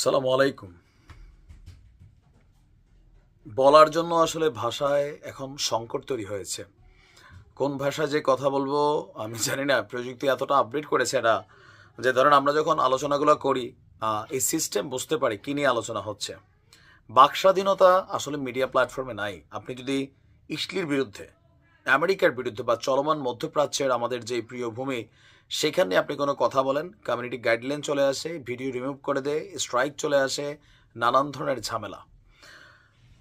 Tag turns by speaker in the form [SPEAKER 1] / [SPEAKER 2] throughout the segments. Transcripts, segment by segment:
[SPEAKER 1] সালাম আলাইকুম। বলার জন্য আসলে ভাষায় এখন সংকট তৈরি হয়েছে। কোন ভাষায় যে কথা বলব আমি জানি না, প্রযুক্তি এতটা আপডেট করেছে এটা যে ধরেন আমরা যখন আলোচনাগুলো করি এই সিস্টেম বুঝতে পারি কী নিয়ে আলোচনা হচ্ছে। বাক স্বাধীনতা আসলে মিডিয়া প্ল্যাটফর্মে নাই। আপনি যদি ইসলির বিরুদ্ধে আমেরিকার বিরুদ্ধে বা চলমান মধ্যপ্রাচ্যের আমাদের যে প্রিয় ভূমি, সেখানে আপনি কোনো কথা বলেন। কমিউনিটি গাইডলাইন চলে আসে ভিডিও রিমুভ করে দেয় স্ট্রাইক চলে আসে, নানান ধরনের ঝামেলা।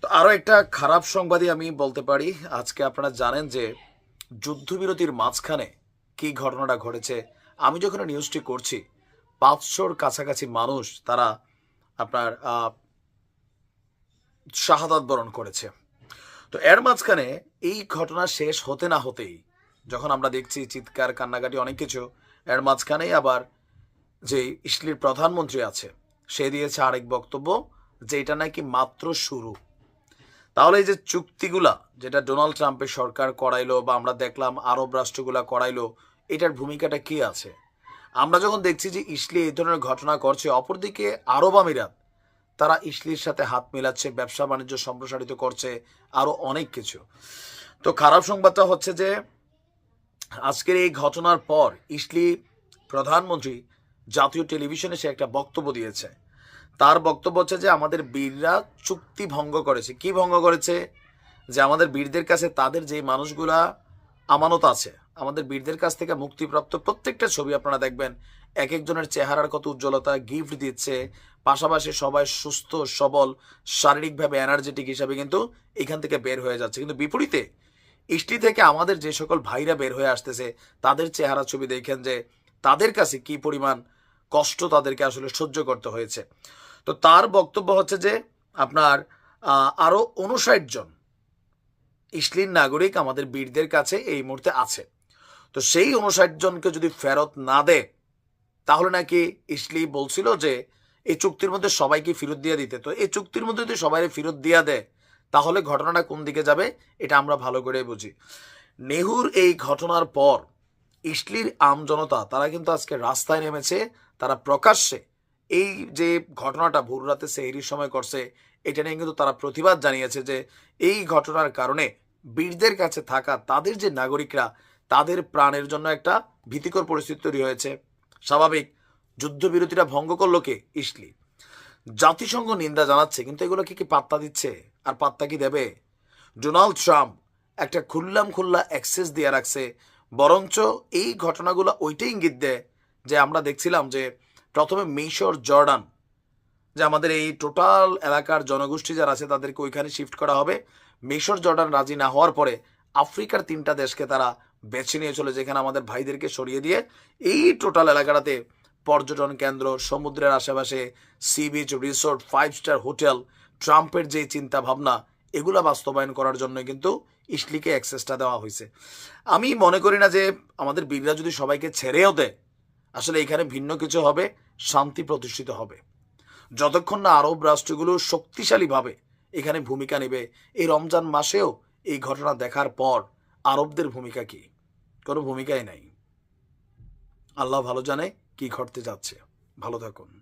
[SPEAKER 1] তো আরও একটা খারাপ সংবাদই আমি বলতে পারি। আজকে আপনারা জানেন যে যুদ্ধবিরতির মাঝখানে কী ঘটনাটা ঘটেছে। আমি যখন নিউজটি করছি, পাঁচশোর কাছাকাছি মানুষ তারা আপনার শাহাদাত বরণ করেছে। তো এর মাঝখানে এই ঘটনা শেষ হতে না হতেই, যখন আমরা দেখছি চিৎকার, কান্নাকাটি, অনেক কিছু, এর মাঝখানেই আবার যে ইসলির প্রধানমন্ত্রী আছে, সে দিয়েছে আরেক বক্তব্য যে এটা নাকি মাত্র শুরু। তাহলে এই যে চুক্তিগুলা, যেটা ডোনাল্ড ট্রাম্পের সরকার করাইলো বা আমরা দেখলাম আরব রাষ্ট্রগুলা করাইলো, এটার ভূমিকাটা কি আছে? আমরা যখন দেখছি যে ইসলি এই ধরনের ঘটনা করছে অপরদিকে আরব আমিরাত তারা ইসলির সাথে হাত মেলাচ্ছে, ব্যবসা বাণিজ্য সম্প্রসারিত করছে আরও অনেক কিছু। তো খারাপ সংবাদটা হচ্ছে যে, আজকের এই ঘটনার পর ইসলি প্রধানমন্ত্রী জাতীয় টেলিভিশনে সে একটা বক্তব্য দিয়েছে। তার বক্তব্য হচ্ছে যে, আমাদের বীররা চুক্তি ভঙ্গ করেছে। কি ভঙ্গ করেছে? যে আমাদের বীরদের কাছে তাদের যে মানুষগুলা আমানত আছে, আমাদের বীরদের কাছ থেকে মুক্তিপ্রাপ্ত প্রত্যেকটা ছবি আপনারা দেখবেন, এক একজনের চেহারার কত উজ্জ্বলতা, গিফট দিচ্ছে পাশাপাশি সবাই সুস্থ সবল শারীরিকভাবে এনার্জেটিক হিসাবে কিন্তু এখান থেকে বের হয়ে যাচ্ছে। কিন্তু বিপরীতে ইষ্টি থেকে আমাদের যে সকল ভাইরা বের হয়ে আসতেছে তাদের চেহারা ছবি দেখেন যে তাদের কাছে কি পরিমাণ কষ্ট তাদেরকে আসলে সহ্য করতে হয়েছে। তো তার বক্তব্য হচ্ছে যে আপনার আহ, আরও উনষাট জন ইসলিন নাগরিক আমাদের বীরদের কাছে এই মুহূর্তে আছে। তো সেই উনষাট জনকে যদি ফেরত না দেয় তাহলে নাকি ইসলি বলছিল যে এই চুক্তির মধ্যে সবাইকে ফেরত দিয়ে দিতে। তো এই চুক্তির মধ্যে যদি সবাই ফেরত দিয়া দেয়, তাহলে ঘটনাটা কোন দিকে যাবে, এটা আমরা ভালো করে বুঝি। নেহুর এই ঘটনার পর ইসলির আম জনতা, তারা কিন্তু আজকে রাস্তায় নেমেছে, তারা প্রকাশ্যে এই যে ঘটনাটা ভোর রাতে সেহরির সময় করছে, এটা নিয়ে কিন্তু তারা প্রতিবাদ জানিয়েছে যে এই ঘটনার কারণে বীরদের কাছে থাকা তাদের যে নাগরিকরা, তাদের প্রাণের জন্য একটা ভীতিকর পরিস্থিতি তৈরি হয়েছে। স্বাভাবিক যুদ্ধবিরতিটা ভঙ্গ করল কে? ইসলি। জাতিসংঘ নিন্দা জানাচ্ছে, কিন্তু এগুলো কি কি পাত্তা দিচ্ছে? আর পাত্তা কি দেবে? ডোনাল্ড ট্রাম্প একটা খুল্লাম খুল্লা অ্যাক্সেস দিয়ে রাখছে, বরঞ্চ এই ঘটনাগুলো ওইটাই ইঙ্গিত দেয় যে আমরা দেখছিলাম যে প্রথমে মিশর, জর্ডান, যে আমাদের এই টোটাল এলাকার জনগোষ্ঠী যারা আছে তাদেরকে ওইখানে শিফট করা হবে। মিশর, জর্ডান রাজি না হওয়ার পরে আফ্রিকার তিনটা দেশকে তারা বেছে নিয়ে চলে যেখানে আমাদের ভাইদেরকে সরিয়ে দিয়ে এই টোটাল এলাকাটাতে পর্যটন কেন্দ্র, সমুদ্রের আশেপাশে sea beach resort five star hotel ট্রাম্পের যে চিন্তা ভাবনা এগুলা বাস্তবায়ন করার জন্য কিন্তু ইসলিকে অ্যাক্সেসটা দেওয়া হয়েছে। আমি মনে করি না যে আমাদের বীররা যদি সবাইকে ছেড়েও দেয়, আসলে এখানে ভিন্ন কিছু হবে, শান্তি প্রতিষ্ঠিত হবে। যতক্ষণ না আরব রাষ্ট্রগুলো শক্তিশালীভাবে এখানে ভূমিকা নেবে, এই রমজান মাসেও এই ঘটনা দেখার পর আরবদের ভূমিকা কি? কোনো ভূমিকাই নাই। আল্লাহ ভালো জানে কি ঘটতে যাচ্ছে? ভালো থাকুন।